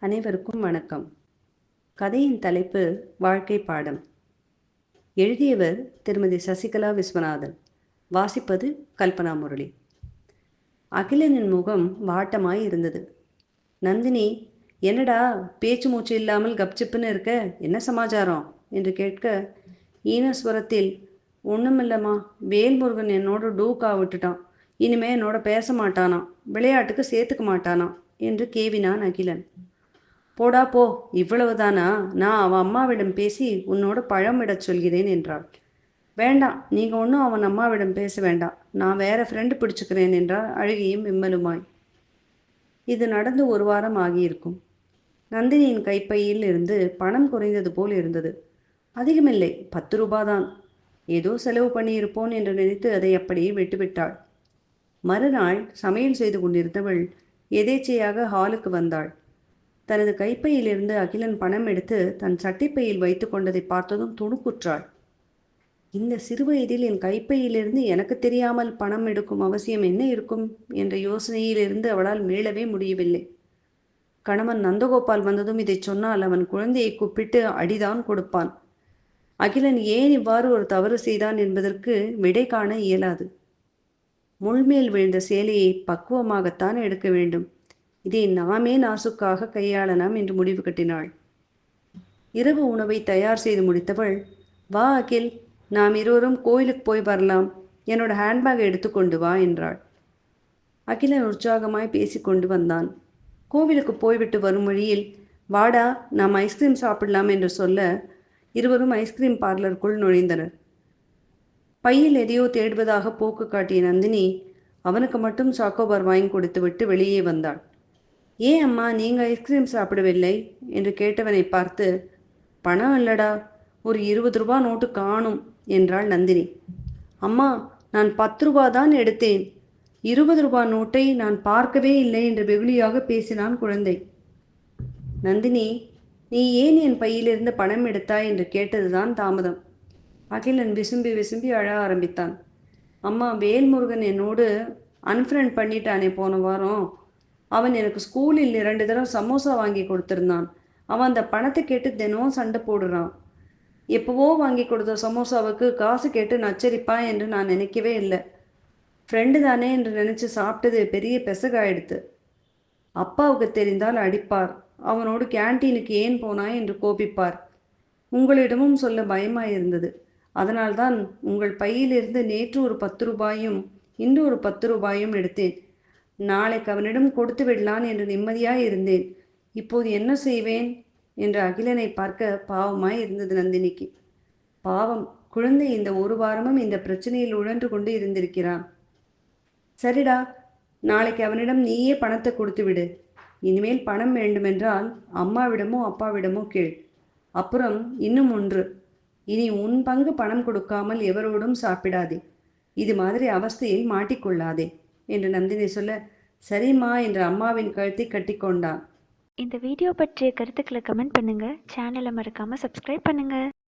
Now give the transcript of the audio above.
அனைவருக்கும் வணக்கம். கதையின் தலைப்பு வாழ்க்கை பாடம். எழுதியவர் திருமதி சசிகலா விஸ்வநாதன். வாசிப்பது கல்பனா முரளி. அகிலனின் முகம் வாட்டமாய் இருந்தது. நந்தினி என்னடா பேச்சு மூச்சு இல்லாமல் கப்சிப்புன்னு இருக்க? என்ன சமாச்சாரம்? என்று கேட்க ஈனஸ்வரத்தில் ஒன்றுமில்லம்மா வேல்முருகன் என்னோட டூக்கா விட்டுட்டான். இனிமே என்னோட பேச மாட்டானாம். விளையாட்டுக்கு சேர்த்துக்க மாட்டானாம் என்று கேவினான் அகிலன். போடா போ. இவ்வளவுதானா? நான் அவன் அம்மாவிடம் பேசி உன்னோட பழம் விடச் சொல்கிறேன் என்றாள். வேண்டாம் நீங்கள் ஒன்றும் அவன் அம்மாவிடம் பேச வேண்டாம். நான் வேற ஃப்ரெண்டு பிடிச்சுக்கிறேன் என்றால் அழுகியும் விம்மலுமாய். இது நடந்து ஒரு வாரம் ஆகியிருக்கும். நந்தினியின் கைப்பையில் இருந்து பணம் குறைந்தது போல் இருந்தது. அதிகமில்லை பத்து ரூபாதான். ஏதோ செலவு பண்ணியிருப்போன் என்று நினைத்து அதை அப்படியே விட்டுவிட்டாள். மறுநாள் சமையல் செய்து கொண்டிருந்தவள் எதேச்சையாக ஹாலுக்கு வந்தாள். தனது கைப்பையிலிருந்து அகிலன் பணம் எடுத்து தன் சட்டிப்பையில் வைத்து கொண்டதை பார்த்ததும் துணுக்குற்றாள். இந்த சிறுவயதில் என் கைப்பையிலிருந்து எனக்கு தெரியாமல் பணம் எடுக்கும் அவசியம் என்ன இருக்கும்? என்ற யோசனையிலிருந்து அவளால் மீளவே முடியவில்லை. கணவன் நந்தகோபால் வந்ததும் இதை சொன்னால் அவன் குழந்தையை கூப்பிட்டு அடிதான் கொடுப்பான். அகிலன் ஏன் இவ்வாறு ஒரு தவறு செய்தான் என்பதற்கு விடை காண இயலாது. முள்மேல் விழுந்த சேலையை பக்குவமாகத்தான் எடுக்க வேண்டும். இதை நாமே நாசுக்காக கையாளலாம் என்று முடிவு கட்டினாள். இரவு உணவை தயார் செய்து முடித்தவள் வா அகில் நாம் இருவரும் கோயிலுக்கு போய் வரலாம். என்னோட ஹேண்ட்பேக் எடுத்துக்கொண்டு வா என்றாள். அகிலன் உற்சாகமாய் பேசிக்கொண்டு வந்தான். கோவிலுக்கு போய்விட்டு வரும் வழியில் வாடா நாம் ஐஸ்கிரீம் சாப்பிடலாம் என்று சொல்ல இருவரும் ஐஸ்கிரீம் பார்லருக்குள் நுழைந்தனர். பையில் எதையோ தேடுவதாக போக்கு காட்டிய நந்தினி அவனுக்கு மட்டும் சாக்கோபார் வாங்கி கொடுத்துவிட்டு வெளியே வந்தாள். ஏன் அம்மா நீங்கள் ஐஸ்கிரீம் சாப்பிடவில்லை? என்று கேட்டவனை பார்த்து பணம் இல்லடா ஒரு இருபது ரூபா நோட்டு காணும் என்றாள் நந்தினி. அம்மா நான் பத்து ரூபா தான் எடுத்தேன். இருபது ரூபா நோட்டை நான் பார்க்கவே இல்லை என்று வெகுளியாக பேசினான் குழந்தை. நந்தினி நீ ஏன் என் பையிலிருந்து பணம் எடுத்தாய்? என்று கேட்டதுதான் தாமதம். அகிலன் விசும்பி விசும்பி அழ ஆரம்பித்தான். அம்மா வேல்முருகன் என்னோடு அன்ஃப்ரெண்ட் பண்ணிட்டானே போன வாரம். அவன் எனக்கு ஸ்கூலில் இரண்டு தடவை சமோசா வாங்கி கொடுத்துருந்தான். அவன் அந்த பணத்தை கேட்டு தினமும் சண்டை போடுறான். எப்போவோ வாங்கி கொடுத்த சமோசாவுக்கு காசு கேட்டு நச்சரிப்பான் என்று நான் நினைக்கவே இல்லை. ஃப்ரெண்டு தானே என்று நினச்சி சாப்பிட்டது பெரிய பெசகாயிடுத்து. அப்பாவுக்கு தெரிந்தால் அடிப்பார். அவனோடு கேன்டீனுக்கு ஏன் போனாய் என்று கோபிப்பார். உங்களிடமும் சொல்ல பயமாயிருந்தது. அதனால்தான் உங்கள் பையிலிருந்து நேற்று ஒரு பத்து ரூபாயும் இன்று ஒரு பத்து ரூபாயும் எடுத்தேன். நாளைக்கு அவனிடம் கொடுத்து விடலான் என்று நிம்மதியாய் இருந்தேன். இப்போது என்ன செய்வேன்? என்று அகிலனை பார்க்க பாவமாய் இருந்தது நந்தினிக்கு. பாவம் குழந்தை இந்த ஒரு வாரமும் இந்த பிரச்சனையில் உழன்று கொண்டு இருந்திருக்கிறான். சரிடா நாளைக்கு அவனிடம் நீயே பணத்தை கொடுத்து விடு. இனிமேல் பணம் வேண்டுமென்றால் அம்மாவிடமோ அப்பாவிடமோ கேள். அப்புறம் இன்னும் ஒன்று. இனி உன் பங்கு பணம் கொடுக்காமல் எவரோடும் சாப்பிடாதே. இது மாதிரி அவஸ்தையில் மாட்டிக்கொள்ளாதே. என்று நந்தினி சொல்ல சரிம்மா என்று அம்மாவின் கழுத்தை கட்டிக்கொண்டான் இந்த வீடியோ பற்றிய கருத்துக்களை கமெண்ட் பண்ணுங்கள் சேனலை மறக்காமல் சப்ஸ்கிரைப் பண்ணுங்கள்